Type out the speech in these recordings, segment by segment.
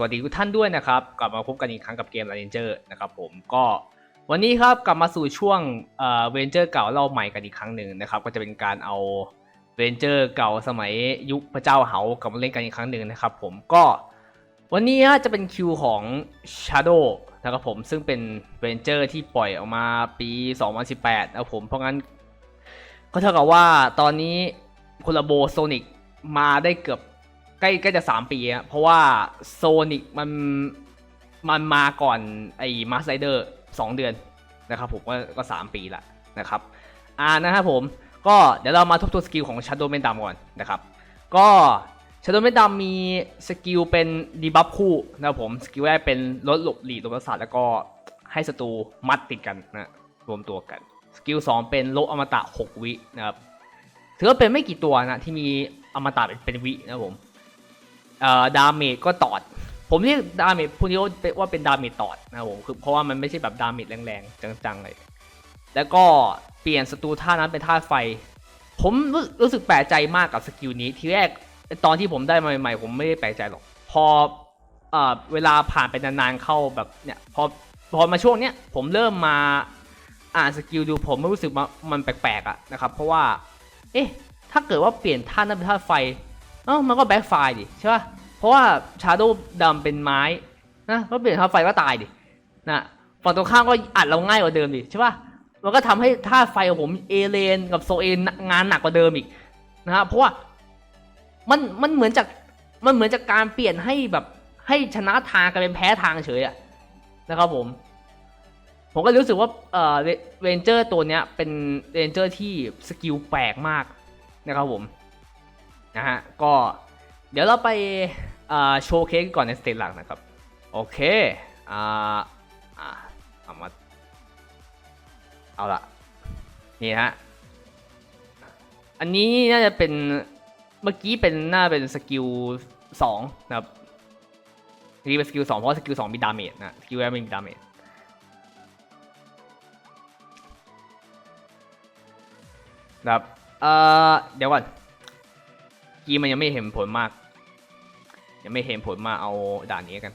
วัสดีทุกท่านด้วยนะครับ กลับมาพบกันอีกครั้งกับเกม Ranger นะครับผมก็วันนี้ครับกลับมาสู่ช่วงเอ่อเวนเจอร์เก่าเล่าใหม่กันอีกครั้งหนึ่งนะครับ ก็จะเป็นการเอาเวนเจอร์เก่าสมัยยุคพระเจ้าเหากลับมาเล่นกันอีกครั้งหนึ่งนะครับ ผมก็วันนี้จะเป็นคิวของ Shadow นะครับผมซึ่งเป็นเวนเจอร์ที่ปล่อยออกมาปี 2018นะครับผมเพราะงั้น ก็เท่ากับว่าตอนนี้คุณลาโบโซนิกมาได้เกือบ ใกล้ใกล้จะ3ปีอะเพราะว่าโซนิกมันมันมาก่อนไอ้มาสไ d เดอร์สองเดือนนะครับผมก็ก็3ปีละนะครับอ่านะครับผมก็เดี๋ยวเรามาทบทวนสกิลของ Shadow เมนดัมก่อนนะครับก็ Shadow เมนดัมมีสกิลเป็นดีบัฟคู่นะครับผมสกิลแรกเป็นลดหลบหลีกลบประสาทแล้วก็ให้ศัตรูมัดติดกันนะรวมตัวกันสกิลสองเป็นโลอมตะ6วินะครับถือว่าเป็นไม่กี่ตัวนะที่มีอมตะเป็นวินะครับผม ดาเมจก็ตอด ผมเรียกดาเมจพวกนี้ว่าเป็นว่าเป็นดาเมจตอดนะครับผมคือเพราะว่ามันไม่ใช่แบบดาเมจแรงๆ จังๆเลย แล้วก็เปลี่ยนศัตรูท่านั้นเป็นท่าไฟ ผมรู้รู้สึกแปลกใจมากกับสกิลนี้ ทีแรกตอนที่ผมได้มาใหม่ๆ ผมไม่ได้แปลกใจหรอกพอเอ่อเวลาผ่านไปนานๆเข้าแบบเนี่ยพอพอมาช่วงเนี้ยผมเริ่มมาอ่านสกิลดูผมไม่รู้สึกมันแปลกๆอะนะครับ เพราะว่า เอ๊ะถ้าเกิดว่าเปลี่ยนท่านั้นเป็นท่าไฟ เอ้ามันก็แบ็คไฟดิใช่ป่ะเพราะว่าชาโดว์ดำเป็นไม้นะก็เปลี่ยนท่าไฟก็ตายดินะฝั่งตรงข้ามก็อัดเราง่ายกว่าเดิมดิใช่ป่ะมันก็ทำให้ท่าไฟของผมเอเลนกับโซเอนงานหนักกว่าเดิมอีกนะฮะเพราะว่ามันมันเหมือนจากมันเหมือนจากการเปลี่ยนให้แบบให้ชนะทางกลายเป็นแพ้ทางเฉยอะนะครับผม ผมก็รู้สึกว่าเออเรนเจอร์ตัวเนี้ยเป็นเรนเจอร์ที่สกิลแปลกมากนะครับผม นะฮะ ก็เดี๋ยวเราไปโชว์เคสก่อนในสเตจหลักนะครับ โอเคอ่าอ่าเอามาเอาละนี่ฮะ อันนี้น่าจะเป็นเมื่อกี้เป็นน่าเป็นสกิลสองนะครับเมื่อกี้เป็นสกิลสองเพราะสกิลสองมีดาเมจนะสกิลแรกไม่มีดาเมจนะครับเอ่อเดี๋ยวก่อน กีมันยังไม่เห็นผลมาก ยังไม่เห็นผลมาเอาด่านนี้กัน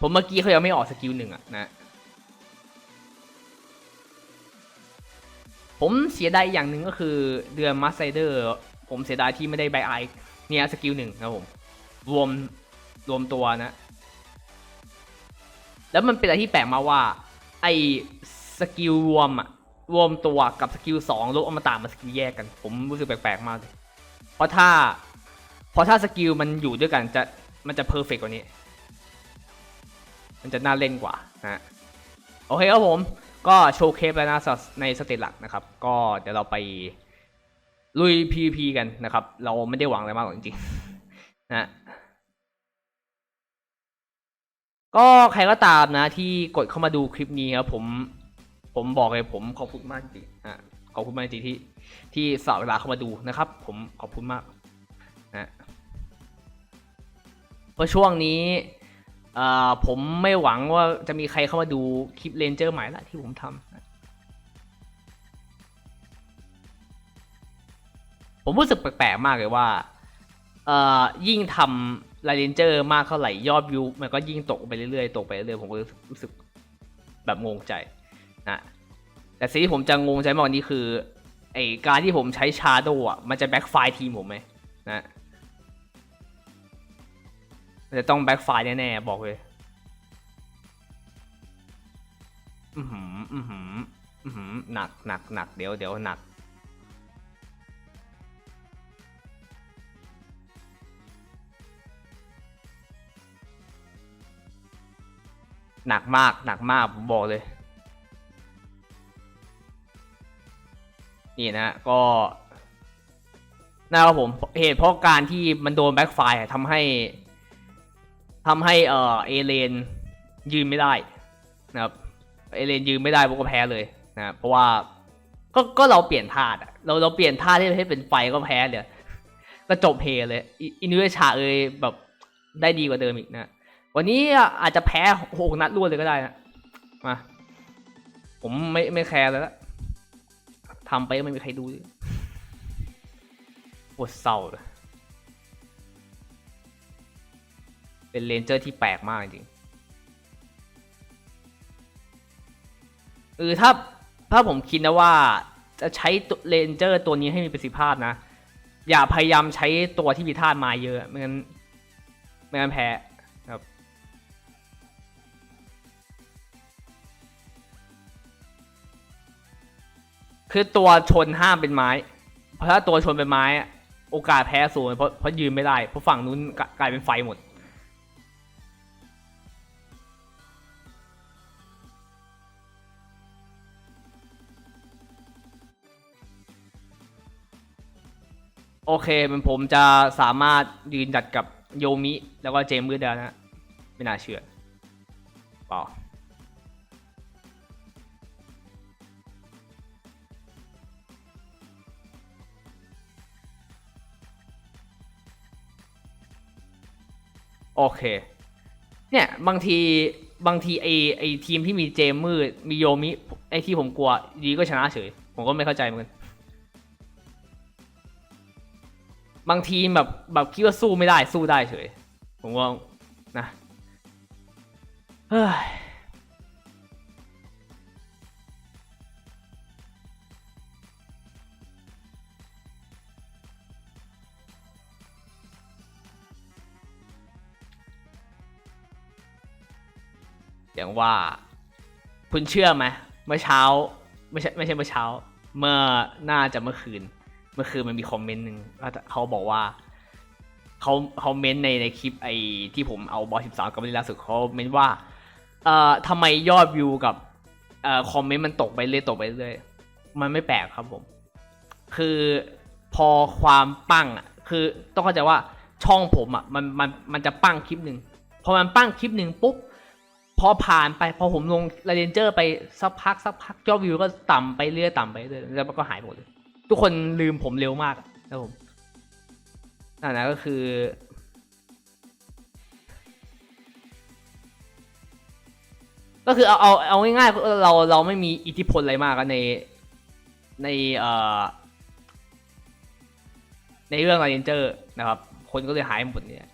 ผมเมื่อกี้เขายังไม่ออกสกิลหนึ่งอะนะ ผมเสียดายอย่างหนึ่งก็คือเดือนมาสไซเดอร์ ผมเสียดายที่ไม่ได้ใบไอเนี่ยสกิลหนึ่งนะผม รวมรวมตัวนะ แล้วมันเป็นอะไรที่แปลกมาว่า ไอสกิลรวมอะ รวมตัวกับสกิลสองลบอมตะมาสกิลแยกกัน ผมรู้สึกแปลกๆมากเลยเพราะถ้าเพราะถ้าสกิลมันอยู่ด้วยกันจะมันจะเพอร์เฟกกว่านี้ มันจะน่าเล่นกว่านะโอเคครับผมก็โชว์เคสแล้วนะในสเตจหลักนะครับ ก็เดี๋ยวเราไปลุย PVP กันนะครับ เราไม่ได้หวังอะไรมากหรอกจริงๆนะก็ใครก็ตามนะที่กดเข้ามาดูคลิปนี้ครับผม ผมบอกเลยผมขอบคุณมากจริงอะขอบคุณมากจริงที่ที่สละเวลาเข้ามาดูนะครับ ผมขอบคุณมากนะเพราะช่วงนี้อ่าผมไม่หวังว่าจะมีใครเข้ามาดูคลิปเลนเจอร์ใหม่ละที่ผมทำนะผมรู้สึกแปลกๆมากเลยว่าอ่อยิ่งทำไลเรนเจอร์มากเท่าไหร่ยอดวิว มันก็ยิ่งตกไปเรื่อยๆ ตกไปเรื่อยๆ ผมก็รู้สึกแบบงงใจ นะแต่สิ่งที่ผมจะงงใจมากกว่านี้คือไอการที่ผมใช้ชาโดอะมันจะแบ็กไฟทีมผมไหมนะมันจะต้องแบ็กไฟแน่ๆบอกเลยอือหืออือหืออือหือหนักหนักหนักเดี๋ยวเดี๋ยวหนักหนักมากหนักมากผมบอกเลย นี่นะก็นะครับผมเหตุเพราะการที่มันโดนแบ็คไฟร์ทำให้ทำให้เออเอเลนยืนไม่ได้นะครับเอเลนยืนไม่ได้พวกก็แพ้เลยนะเพราะว่าก็ก็เราเปลี่ยนท่าเราเราเปลี่ยนท่าที่ให้เป็นไฟก็แพ้เลยก็จบเพเลยอินุเอชาเอยแบบได้ดีกว่าเดิมอีกนะ วันนี้อาจจะแพ้หกนัดรวดเลยก็ได้นะมาผมไม่ไม่แคร์แล้วละ ทำไปก็ไม่มีใครดูปวดเศร้าเลยเป็นเรนเจอร์ที่แปลกมากจริงเออถ้าถ้าผมคิดนะว่าจะใช้เรนเจอร์ตัวนี้ให้มีประสิทธิภาพนะ อย่าพยายามใช้ตัวที่มีธาตุม้เยอะไม่งั้นไม่งั้นแพ้ คือตัวชนห้ามเป็นไม้ เพราะถ้าตัวชนเป็นไม้อะโอกาสแพ้สูงเพราะเพราะยืนไม่ได้เพราะฝั่งนู้นกลกลายเป็นไฟหมด โอเคมันผมจะสามารถยืนดัดกับโยมิ แล้วก็เจมส์มืดได้นะ ไม่น่าเชื่อเปล่า โอเค เนี่ยบางทีบางทีไอไอทีมที่มีเจมมืดมีโยมิไอที่ผมกลัวดีก็ชนะเฉย ผมก็ไม่เข้าใจเหมือนกันบางทีแบบแบบคิดว่าสู้ไม่ได้สู้ได้เฉย ผมว่านะเฮ้ย อย่างว่า คุณเชื่อไหมเมื่อเช้า ไม่ใช่ไม่ใช่เมื่อเช้า เมื่อน่าจะเมื่อคืน เมื่อคืนมันมีคอมเมนต์หนึ่งเขาบอกว่าเขาเขาเมนต์ในในคลิปไอที่ผมเอาบอสสิบสามกับล่นล่าสุดเขาเมนต์ว่าเอ่อทำไมยอดวิวกับเอ่อคอมเมนต์มันตกไปเรื่อยตกไปเรื่อยมันไม่แปลกครับผม คือพอความปั้งอะคือต้องเข้าใจว่าช่องผมอะมันมันมันจะปั้งคลิปหนึ่งพอมันปั้งคลิปหนึ่งปุ๊บ พอผ่านไปพอผมลงเรนเจอร์ไปสักพักสักพักยอดวิวก็ต่ำไปเรื่อยต่ำไปเรื่อยแล้วมันก็หายหมดเลย ทุกคนลืมผมเร็วมากนะผมนั่นนะก็คือก็คือเอาเอาเอาง่ายๆเราเราไม่มีอิทธิพลอะไรมากในในเอ่อในเรื่องเรนเจอร์นะครับ คนก็เลยหายหมดเนี่ย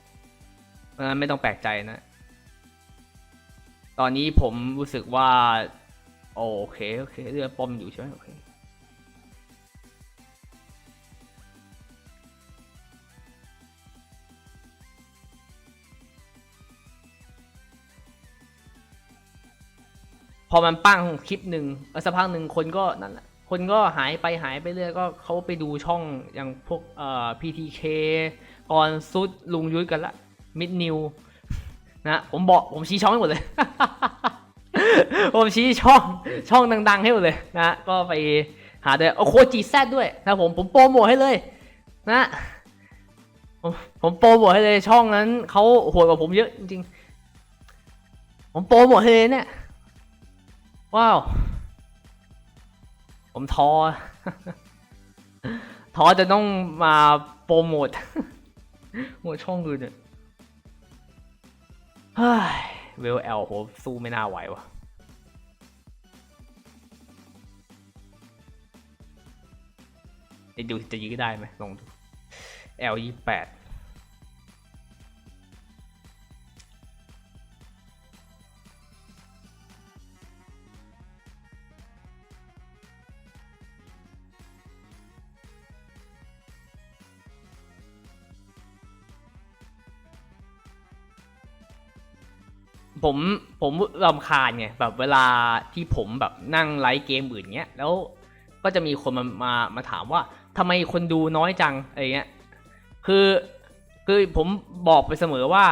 เพราะนั้นไม่ต้องแปลกใจนะ อนนี้ผมรู้สึกว่า โอเค โอเคเรือป้อมอยู่ใช่ไหมโอเคพอมันปั้งคลิปหนึ่งสักพักหนึ่งคนก็นั่นแหละ คนก็หายไปหายไปเรื่อยก็เขาไปดูช่องอย่างพวกเอ่อ PTK กอนซุดลุงยุ้ยกันละมิดนิว นะผมบอกผมชี้ช่องให้หมดเลย ผมชี้ช่องช่องดัง ๆ ให้หมดเลยนะก็ไปหาด้วยโอ้โคจีแซดด้วยนะผมผมโปรโมทให้เลย นะ ผมผมโปรโมทให้เลยช่องนั้นเขาโหดกว่าผมเยอะจริงๆ ผมโปรโมทให้เลยเนี่ย ว้าว ผมท้อท้อจะต้องมาโปรโมทโมทช่องอื่นเนี่ย เฮ้ยเวลแอลโหสู้ไม่น่าไหววะเดี๋ยวดูจะยื้อได้ไหมลองดู L ยี่แปด ผมผมรำคาญไงแบบเวลาที่ผมแบบนั่งไลฟ์เกมอื่นเงี้ยแล้วก็จะมีคนมามามาถามว่าทำไมคนดูน้อยจังอะไรเงี้ยคือคือผมบอกไปเสมอว่า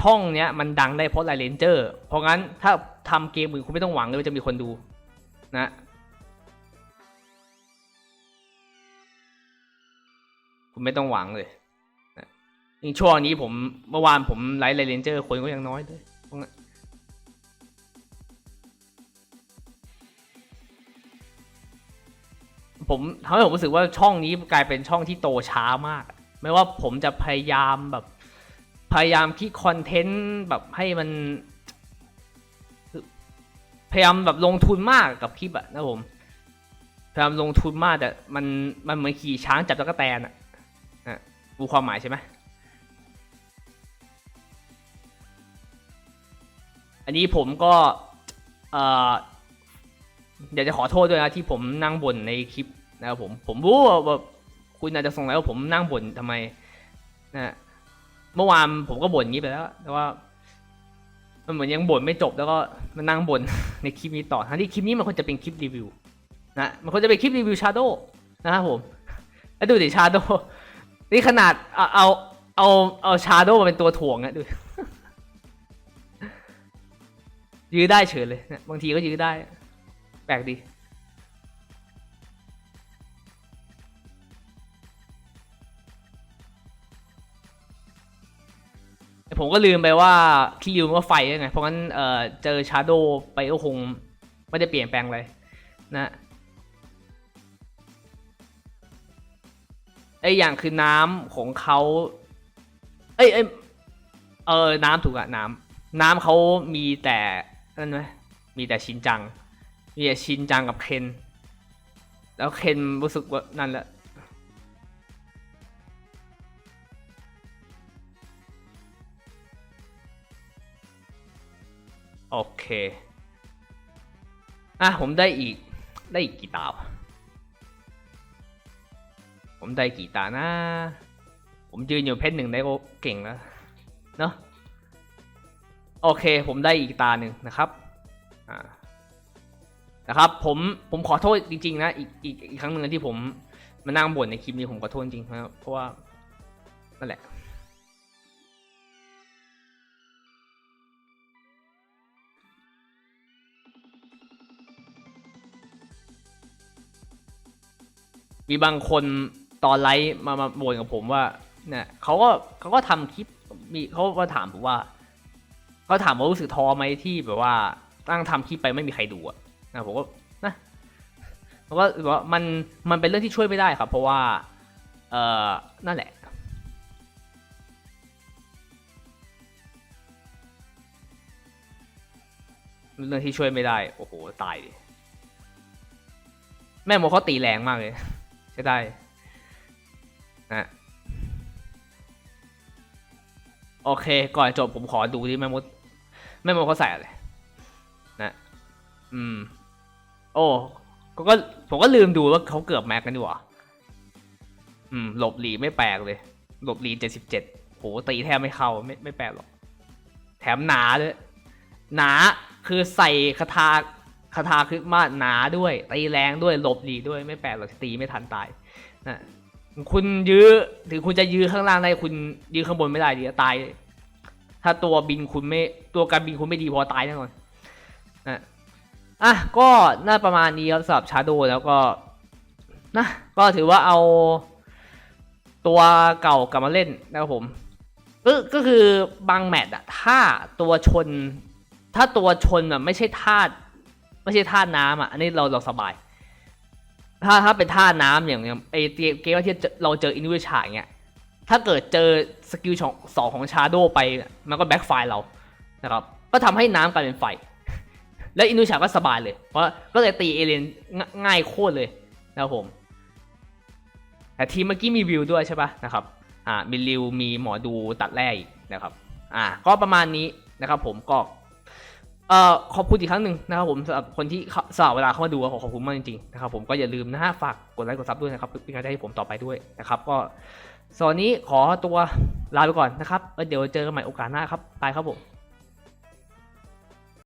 ช่องเนี้ยมันดังได้เพราะไลเลนเจอร์ เพราะงั้นถ้าทำเกมอื่นคุณไม่ต้องหวังเลยว่าจะมีคนดูนะคุณไม่ต้องหวังเลยนะยิ่งช่วงนี้ผมเมื่อวานผมไลฟ์ไลเลนเจอร์คนก็ยังน้อยเลย ผมทำให้ผมรู้สึกว่าช่องนี้กลายเป็นช่องที่โตช้ามาก ไม่ว่าผมจะพยายามแบบ พยายามคิดคอนเทนต์แบบให้มัน พยายามแบบลงทุนมากกับคลิปอะนะผมพยายามลงทุนมากแต่มันมันเหมือนขี่ช้างจับตะกั่แตนอะนะรู้ความหมายใช่ไหมอันนี้ผมก็เอ่อ อยากจะขอโทษด้วยนะที่ผมนั่งบ่นในคลิปนะครับผมผมรู้ว่าแบบคุณอาจจะสงสัยว่าผมนั่งบ่นทำไมนะเมื่อวานผมก็บ่นงี้ไปแล้วแต่ว่า มันเหมือนยังบ่นไม่จบแล้วก็มานั่งบ่นในคลิปนี้ต่อทั้งที่คลิปนี้มันควรจะเป็นคลิปรีวิวนะมันควรจะเป็นคลิปรีวิวชาโดนะครับผมแล้วดูดิชาโดนี่ขนาดเอาเอาเอาเอาชาโดมาเป็นตัวถ่วงอะดูยื้อได้เฉยเลยนะบางทีก็ยื้อได้ แปลกดีแต่ผมก็ลืมไปว่าที่ลืมว่าไฟไงเพราะงั้นเออเจอชาร์โดไปก็คงไม่ได้เปลี่ยนแปลงอะไรนะไออย่างคือน้ำของเขาเอ้ยเอ้ยเออ น้ำถูกอะน้ำน้ำเขามีแต่นั่นไหมมีแต่ชินจัง มีแต่ชินจังกับเคน แล้วเคนรู้สึกว่านั่นแหละโอเค อะ ผมได้อีก ได้อีกกี่ตาวผมได้กี่ตานะ ผมยืนอยู่เพชรหนึ่งได้ก็เก่งแล้วเนาะ โอเค ผมได้อีกตาหนึ่งนะครับ อ่า นะครับผมผมขอโทษจริง ๆ นะอีกอีกอีกครั้งหนึ่งที่ผมมานั่งบ่นในคลิปนี้ผมขอโทษจริงนะครับเพราะว่านั่นแหละมีบางคนตอนไลฟ์มามาบ่นกับผมว่าเนี่ยเขาก็เขาก็ทำคลิปมีเขาก็ถามผมว่าเขาถามว่ารู้สึกท้อไหมที่แบบว่าตั้งทำคลิปไปไม่มีใครดูอะ นะผมก็นะเพราะว่ามันมันเป็นเรื่องที่ช่วยไม่ได้ครับ เพราะว่าเออนั่นแหละเรื่องที่ช่วยไม่ได้ โอ้โห ตายดิ แม่โมเขาตีแรงมากเลย ใช่ได้นะโอเค ก่อนจบผมขอดูที่แม่มดแม่มดเขาใส่อะไรนะ อืม โอ้ก็ก็ผมก็ลืมดูว่าเขาเกือบแม็กกันดีกว่าอืม หลบหลีไม่แปลกเลย หลบหลีเจ็ดสิบเจ็ดโหตีแทบไม่เข้าไม่ไม่แปลกหรอก แถมหนาด้วยหนาคือใส่คาถาคาถาคือมาหนาด้วย ตีแรงด้วยหลบหลีด้วยไม่แปลกหรอกตีไม่ทันตายนะคุณยื้อถึงคุณจะยื้อข้างล่างได้คุณยื้อข้างบนไม่ได้ดีจะตาย ถ้าตัวบินคุณไม่ตัวการบินคุณไม่ดีพอตายแน่นอนนะ อะก็น่าประมาณนี้ครับสำหรับชาโดแล้วก็นะก็ถือว่าเอาตัวเก่ากลับมาเล่นนะครับผมก็ก็คือบางแมตช์อะถ้าตัวชน ถ้าตัวชนอะไม่ใช่ธาตุไม่ใช่ธาตุน้ำอะอันนี้เราเราสบาย ถ้าถ้าเป็นธาตุน้ำอย่างอย่างไอเกมเที่เราเจออินวิชาอย่างเงี้ยถ้าเกิดเจอสกิลสองสองของชาโดไป มันก็แบ็คไฟเรานะครับ ก็ทำให้น้ำกลายเป็นไฟ และอินวิชาก็สบายเลย เพราะก็เลยตีเอเลนง่ายโคตรเลยนะครับผม แต่ทีมเมื่อกี้มีวิวด้วยใช่ปะนะครับ อ่ามีริวมีหมอดูตัดแร่อีกนะครับ อ่า ก็ประมาณนี้นะครับ ผมก็เอ่อขอบคุณอีกครั้งหนึ่งนะครับผมสำหรับคนที่เข้าสละเวลาเข้ามาดูขอขอบคุณมากจริงๆนะครับผมก็อย่าลืมนะฮะฝากกดไลค์กดซับด้วยนะครับเป็นกำลังใจให้ผมต่อไปด้วยนะครับ ก็ส่วนนี้ขอตัวลาไปก่อนนะครับแล้วเดี๋ยวเจอกันใหม่โอกาสหน้าครับไปครับผม